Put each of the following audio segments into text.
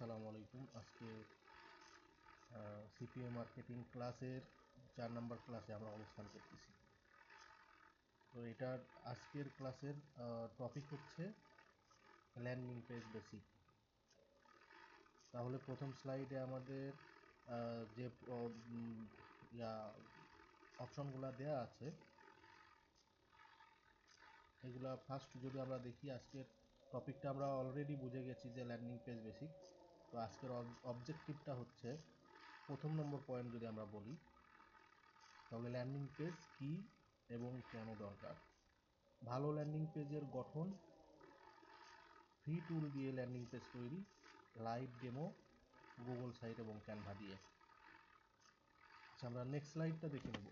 আসসালামু আলাইকুম। আজকে সিপিএ মার্কেটিং ক্লাসের চার নম্বর ক্লাসে আমরা অবস্থান করতেছি। তো আজকের ক্লাসের টপিক হচ্ছে ল্যান্ডিং পেজ বেসিক তাহলে প্রথম স্লাইডে আমাদের যে অপশনগুলো দেয়া আছে, এগুলা ফার্স্ট যদি আমরা দেখি, আজকের টপিকটা আমরা অলরেডি বুঝে গেছি যে ল্যান্ডিং পেজ বেসিক তো আজকের অবজেক্টিভটা হচ্ছে প্রথম নম্বর পয়েন্ট যদি আমরা বলি, তাহলে ল্যান্ডিং পেজ কি এবং কেন দরকার? ভালো ল্যান্ডিং পেজের গঠন ফ্রি টুল দিয়ে ল্যান্ডিং পেজ তৈরি লাইভ ডেমো গুগল সাইট এবং ক্যানভা দিয়ে। আচ্ছা আমরা নেক্সট স্লাইডটা দেখে নেব।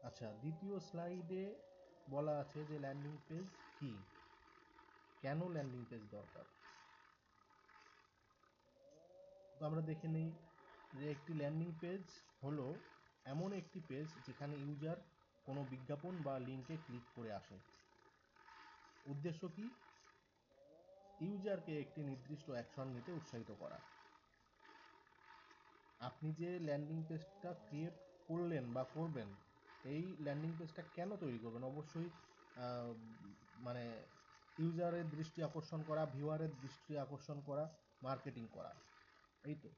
আচ্ছা দ্বিতীয় স্লাইডে বলা আছে যে ল্যান্ডিং পেজ কি? কেন ল্যান্ডিং পেজ দরকার তো আমরা দেখে নিই যে একটি ল্যান্ডিং পেজ হলো এমন একটি পেজ যেখানে ইউজার কোনো বিজ্ঞাপন বা লিঙ্কে ক্লিক করে আসে। উদ্দেশ্য কি? ইউজারকে একটি নির্দিষ্ট অ্যাকশন নিতে উৎসাহিত করা। আপনি যে ল্যান্ডিং পেজটা ক্রিয়েট করলেন বা করবেন, এই ল্যান্ডিং পেজটা কেন তৈরি করবেন? অবশ্যই মানে ইউজারের দৃষ্টি আকর্ষণ করা ভিউয়ারের দৃষ্টি আকর্ষণ করা মার্কেটিং করা। এই তো।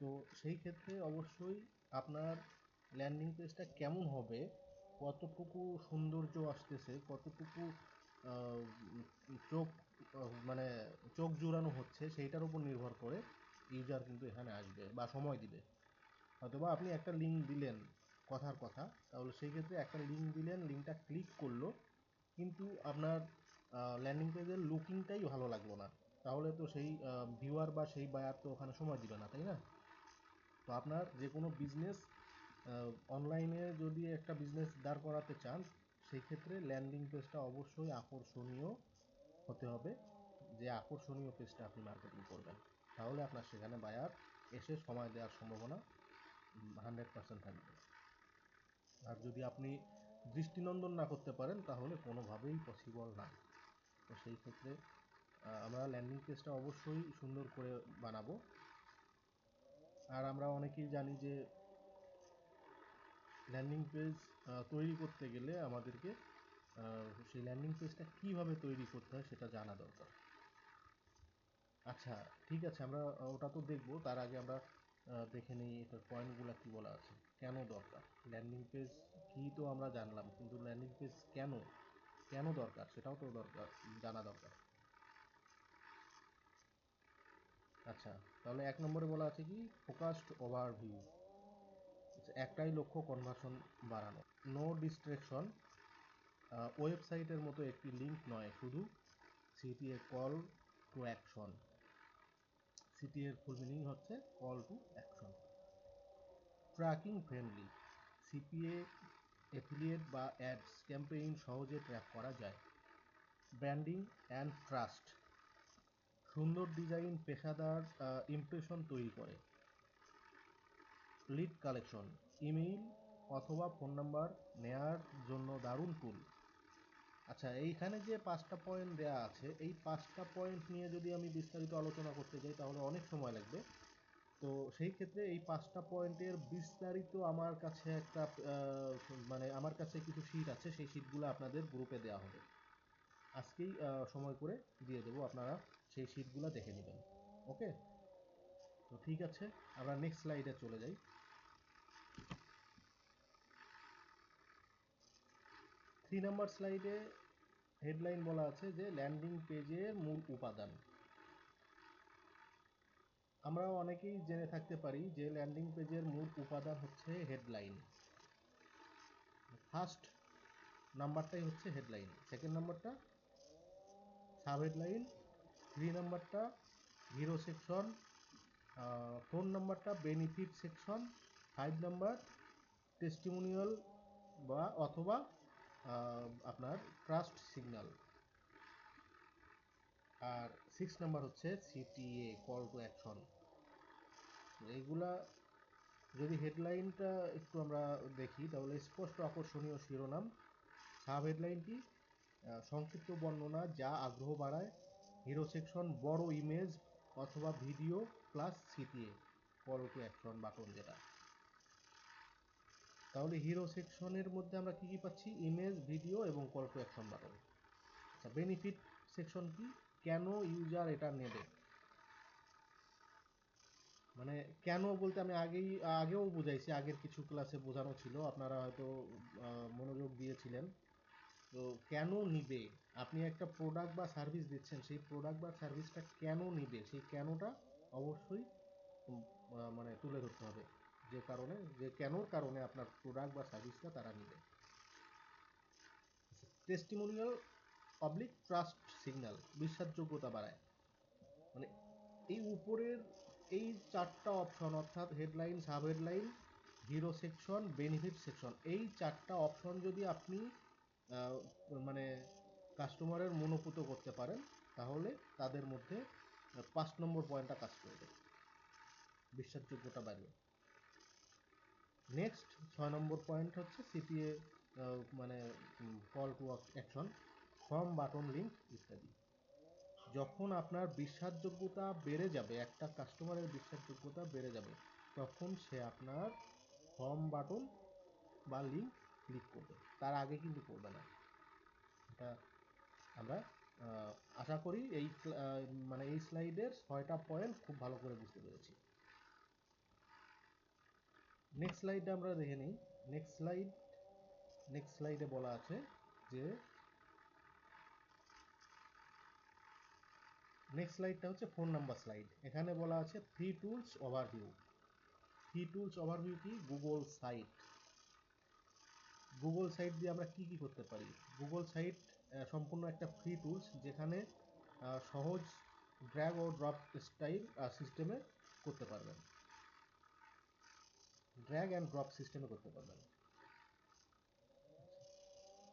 তো সেই ক্ষেত্রে অবশ্যই আপনার ল্যান্ডিং পেজটা কেমন হবে? কতটুকু সৌন্দর্য আসতেছে? কতটুকু চোখ মানে চোখ জুড়ানো হচ্ছে সেইটার উপর নির্ভর করে ইউজার কিন্তু এখানে আসবে বা সময় দিবে। হয়তোবা আপনি একটা লিঙ্ক দিলেন কথার কথা, তাহলে সেই ক্ষেত্রে একটা লিঙ্ক দিলেন লিঙ্কটা ক্লিক করল, কিন্তু আপনার ল্যান্ডিং পেজের লুকিংটাই ভালো লাগল না। তাহলে তো সেই ভিউয়ার বা সেই বায়ার তো ওখানে সময় দিবে না, তাই না? তো আপনার যে কোনো বিজনেস অনলাইনে যদি একটা বিজনেস দাঁড় করাতে চান সেই ক্ষেত্রে ল্যান্ডিং পেজটা অবশ্যই আকর্ষণীয় হতে হবে। যে আকর্ষণীয় পেজটা আপনি মার্কেটিং করবেন। তাহলে আপনার সেখানে বায়ার এসে সময় দেওয়ার সম্ভাবনা হান্ড্রেড পার্সেন্ট থাকবে। আর যদি আপনি দৃষ্টিনন্দন না করতে পারেন, তাহলে কোনোভাবেই পসিবল না তো সেই ক্ষেত্রে আমরা ল্যান্ডিং পেজটা অবশ্যই সুন্দর করে বানাবো। আর আমরা অনেকেই জানি যে ল্যান্ডিং পেজ তৈরি করতে গেলে আমাদেরকে সেই ল্যান্ডিং পেজটা কীভাবে তৈরি করতে হয় সেটা জানা দরকার। আচ্ছা ঠিক আছে, আমরা ওটা তো দেখব। তার আগে আমরা দেখে নিই এটার পয়েন্টগুলো কী বলা আছে। কেন দরকার? ল্যান্ডিং পেজ কী তো আমরা জানলাম, কিন্তু ল্যান্ডিং পেজ কেন? কেন দরকার? সেটাও তো দরকার, জানা দরকার। আচ্ছা তাহলে এক নম্বরে বলা আছে কি? ফোকাসড ওভারভিউ একটাই লক্ষ্য কনভার্সন বাড়ানো। নো ডিস্ট্রেকশন ওয়েবসাইটের মতো একটি লিঙ্ক নয়, শুধু CTA call to action CT এর ফুল মিনিং হচ্ছে call to action tracking friendly CPA affiliate বা অ্যাডস ক্যাম্পেইন সহজে ট্র্যাক করা যায়। ব্র্যান্ডিং অ্যান্ড ট্রাস্ট সুন্দর ডিজাইন পেশাদার ইমপ্রেশন তৈরি করে। লিড কালেকশন ইমেইল অথবা ফোন নাম্বার নেয়ার জন্য দারুণ টুল আচ্ছা এইখানে যে পাঁচটা পয়েন্ট দেয়া আছে, এই পাঁচটা পয়েন্ট নিয়ে যদি আমি বিস্তারিত আলোচনা করতে যাই, তাহলে অনেক সময় লাগবে। তো সেই ক্ষেত্রে এই পাঁচটা পয়েন্টের বিস্তারিত আমার কাছে একটা মানে আমার কাছে কিছু শিট আছে, সেই শিটগুলো আপনাদের গ্রুপে দেওয়া হবে। আজকেই সময় করে দিয়ে দেবো। আপনারা সেই শিটগুলো দেখে নেবেন। ওকে? তো ঠিক আছে, আমরা নেক্সট স্লাইডে চলে যাই। থ্রি নাম্বার স্লাইডে হেডলাইন বলা আছে যে ল্যান্ডিং পেজের মূল উপাদান। আমরা অনেকেই জেনে থাকতে পারি যে ল্যান্ডিং পেজের মূল উপাদান হচ্ছে হেডলাইন ফার্স্ট নাম্বারটাই হচ্ছে হেডলাইন সেকেন্ড নাম্বারটা সাব হেডলাইন থ্রি নাম্বারটা হিরো সেকশন ফোর নাম্বারটা, benefit section, five number, testimonial বা অথবা আপনার ট্রাস্ট সিগন্যাল আর সিক্স নাম্বার হচ্ছে সিটিএ, কল টু অ্যাকশন। এইগুলা যদি হেডলাইনটা একটু আমরা দেখি, তাহলে স্পষ্ট আকর্ষণীয় শিরোনাম। সাব হেডলাইনটি সংক্ষিপ্ত বর্ণনা, যা আগ্রহ বাড়ায় হিরো সেকশন বড় ইমেজ অথবা video plus CPA call to action button যেটা। তাহলে হিরো সেকশনের মধ্যে আমরা কি কি পাচ্ছি? ইমেজ ভিডিও এবং কল টু অ্যাকশন বাটন আচ্ছা বেনিফিট সেকশন কি? কেন ইউজার এটা নেবে? মানে কেন বলতে আমি আগেই, আগেও বুঝাইছি, আগের কিছু ক্লাসে বোঝানো ছিল, আপনারা হয়তো মনোযোগ দিয়েছিলেন। তো কেন নিবে? আপনি একটা প্রোডাক্ট বা সার্ভিস দিচ্ছেন, সেই প্রোডাক্ট বা সার্ভিসটা কেন নিবে? সেই কেনটা অবশ্যই মানে তুলে ধরতে হবে। যে কারণে, যে কেনর কারণে আপনার প্রোডাক্ট বা সার্ভিসটা তারা নিবে। টেস্টিমোনিয়াল পাবলিক ট্রাস্ট সিগন্যাল বিশ্বাসযোগ্যতা বাড়ায়। মানে এই উপরের এই চারটা অপশন অর্থাৎ headline sub headline hero section benefit section এই চারটা অপশন যদি আপনি মানে কাস্টমারের মনোপুত করতে পারেন, তাহলে তাদের মধ্যে পাঁচ নম্বর পয়েন্টটা কাজ করবে। বিশ্বাসযোগ্যতা বাড়বে। নেক্সট ছয় নম্বর পয়েন্ট হচ্ছে সিপিএ মানে call to action form button link ইত্যাদি। যখন আপনার বিশ্বাসযোগ্যতা বেড়ে যাবে, একটা কাস্টমারের বিশ্বাসযোগ্যতা বেড়ে যাবে, তখন সে আপনার ফর্ম বাটন বা লিঙ্ক ক্লিক করবে। তার আগে কিন্তু করবে না। এটা আমরা আশা করি এই মানে এই স্লাইডের ছয়টা পয়েন্ট খুব ভালো করে বুঝতে পেরেছি। নেক্সট স্লাইডটা আমরা দেখে নিই। নেক্সট স্লাইড নেক্সট স্লাইডে বলা আছে যে নেক্সট স্লাইডটা হচ্ছে ফোন নাম্বার স্লাইড এখানে বলা আছে free tools overview free tools overview কি? গুগল সাইট গুগল সাইট দিয়ে আমরা কি কি করতে পারি? গুগল সাইট সম্পূর্ণ একটা ফ্রি টুলস যেখানে সহজ ড্র্যাগ ও ড্রপ স্টাইল সিস্টেমে করতে পারবেন। ড্র্যাগ অ্যান্ড ড্রপ সিস্টেমে করতে পারবেন।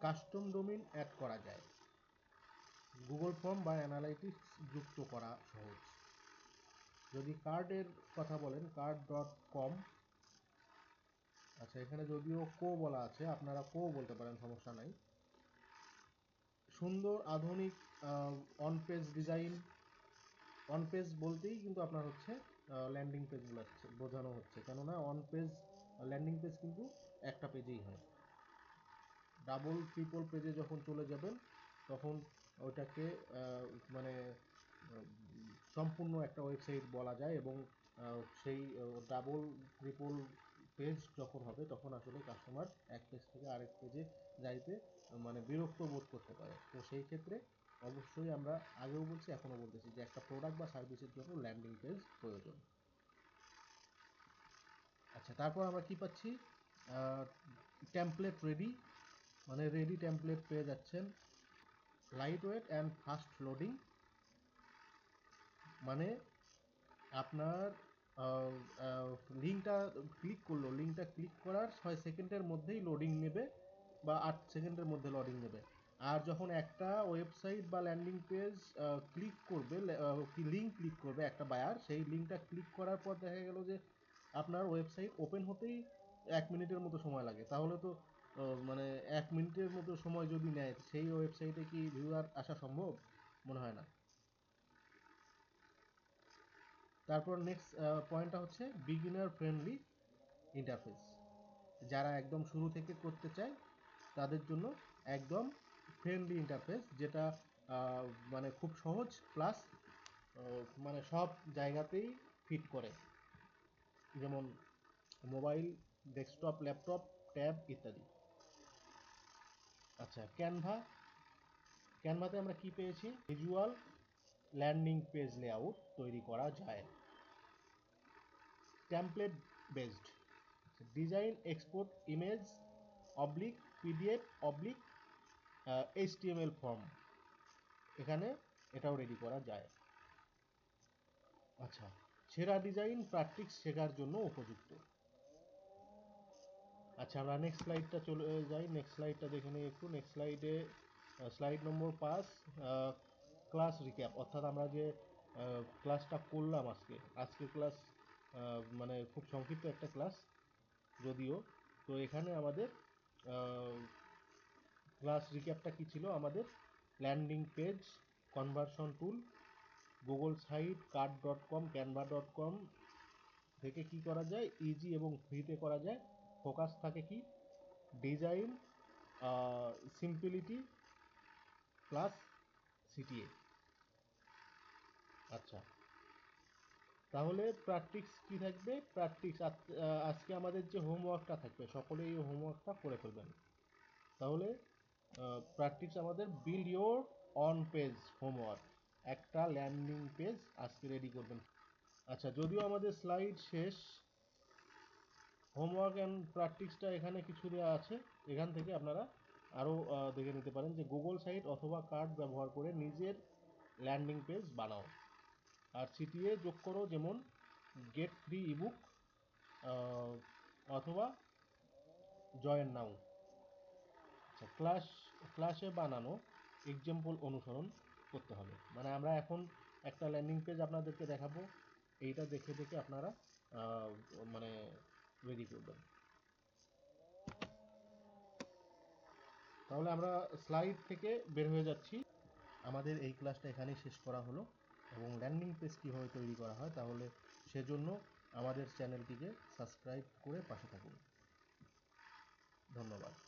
কাস্টম ডোমিন অ্যাড করা যায়। গুগল ফর্ম বা অ্যানালাইটিক্স যুক্ত করা সহজ। যদি কার্ডের কথা বলেন কার্ড ডট কম আচ্ছা এখানে যদিও কো বলা আছে আপনারা কো বলতে পারেন সমস্যা নাই। সুন্দর আধুনিক on page design on page বলতেই কিন্তু আপনার হচ্ছে ল্যান্ডিং পেজ বোঝানো হচ্ছে। কেননা অন পেজ ল্যান্ডিং পেজ কিন্তু একটা পেজেই হয়। ডাবল ট্রিপল পেজে যখন চলে যাবেন তখন আহ, মানে সম্পূর্ণ একটা ওয়েবসাইট বলা যায় এবং সেই ডাবল ট্রিপল পেজ যখন হবে, তখন আসলে কাস্টমার এক পেজ থেকে আরেক পেজে যাইতে মানে বিরক্ত বোধ করতে পারে। তো সেই ক্ষেত্রে অবশ্যই আমরা আগেও বলছি, এখনও বলতেছি যে একটা প্রোডাক্ট বা সার্ভিসের জন্য ল্যান্ডিং পেজ প্রয়োজন। আচ্ছা তারপর আমরা কি পাচ্ছি? টেমপ্লেট রেডি মানে রেডি টেমপ্লেট পেয়ে যাচ্ছেন। Lightweight and fast loading মানে আপনার লিঙ্কটা ক্লিক করল। লিঙ্কটা ক্লিক করার ছয় সেকেন্ডের মধ্যেই লোডিং নেবে বা আট সেকেন্ডের মধ্যে লোডিং নেবে। আর যখন একটা ওয়েবসাইট বা ল্যান্ডিং পেজ ক্লিক করবে লিঙ্ক ক্লিক করবে একটা বায়ার সেই লিঙ্কটা ক্লিক করার পর দেখা গেল যে আপনার ওয়েবসাইট ওপেন হতেই এক মিনিটের মতো সময় লাগে। তাহলে তো মানে এক মিনিটের মতো সময় যদি নেয়, সেই ওয়েবসাইটে কি ভিউয়ার আসা সম্ভব? মনে হয় না। তারপর নেক্সট পয়েন্টটা হচ্ছে বিগিনার ফ্রেন্ডলি ইন্টারফেস যারা একদম শুরু থেকে করতে চায়, তাদের জন্য একদম ফ্রেন্ডলি ইন্টারফেস যেটা মানে খুব সহজ প্লাস মানে সব জায়গাতেই ফিট করে। যেমন মোবাইল ডেস্কটপ ল্যাপটপ ট্যাব ইত্যাদি। আচ্ছা ক্যানভা ক্যানভাতে আমরা কি পেয়েছি? ভিজুয়াল ল্যান্ডিং পেজ লেআউট তৈরি করা যায়। Template based design export image oblique PDF oblique HTML form এখানে এটাও রেডি করা যায়। আচ্ছা সেরা ডিজাইন প্র্যাকটিক্স শেখার জন্য উপযুক্ত। আচ্ছা আমরা নেক্সট স্লাইডটা চলে যাই। নেক্সট স্লাইডটা দেখে নিই একটু। নেক্সট স্লাইডে স্লাইড নম্বর পাঁচ ক্লাস রিক্যাপ অর্থাৎ আমরা যে ক্লাসটা করলাম আজকে, আজকের ক্লাস মানে খুব সংক্ষিপ্ত একটা ক্লাস যদিও, তো এখানে আমাদের ক্লাস রিক্যাপটা কি ছিল? আমাদের landing page conversion tool Google site card dot com Canva dot com থেকে কি করা যায়? ইজি এবং ফ্রিতে করা যায়। ফোকাস থাকে কি? ডিজাইন সিম্পলিটি প্লাস সিটিএ আচ্ছা। তাহলে প্র্যাকটিস কি থাকবে? প্র্যাকটিস আজকে আমাদের যে হোমওয়ার্কটা থাকবে সকলে এই হোমওয়ার্কটা করে ফেলবেন। তাহলে প্র্যাকটিস আমাদের build your own page homework একটা ল্যান্ডিং পেজ আজকে রেডি করবেন। আচ্ছা যদিও আমাদের স্লাইড শেষ হোমওয়ার্ক অ্যান্ড প্র্যাকটিসটা এখানে কিছু দেওয়া আছে, এখান থেকে আপনারা আরও দেখে নিতে পারেন যে গুগল সাইট অথবা কার্ড ব্যবহার করে নিজের ল্যান্ডিং পেজ বানাও। আর সিটিএ যোগ করো যেমন গেট ফ্রি ইবুক অথবা জয়েন নাও আচ্ছা ক্লাস ক্লাসে বানানো এক্সাম্পল অনুসরণ করতে হবে। মানে আমরা এখন একটা ল্যান্ডিং পেজ আপনাদেরকে দেখাবো, এইটা দেখে দেখে আপনারা মানে রেডি করবেন। তাহলে আমরা স্লাইড থেকে বের হয়ে যাচ্ছি। আমাদের এই ক্লাসটা এখানেই শেষ করা হলো এবং ল্যান্ডিং পেজ কীভাবে তৈরি করা হয় তাহলে সেজন্য আমাদের চ্যানেলটিকে সাবস্ক্রাইব করে পাশে থাকুন। ধন্যবাদ।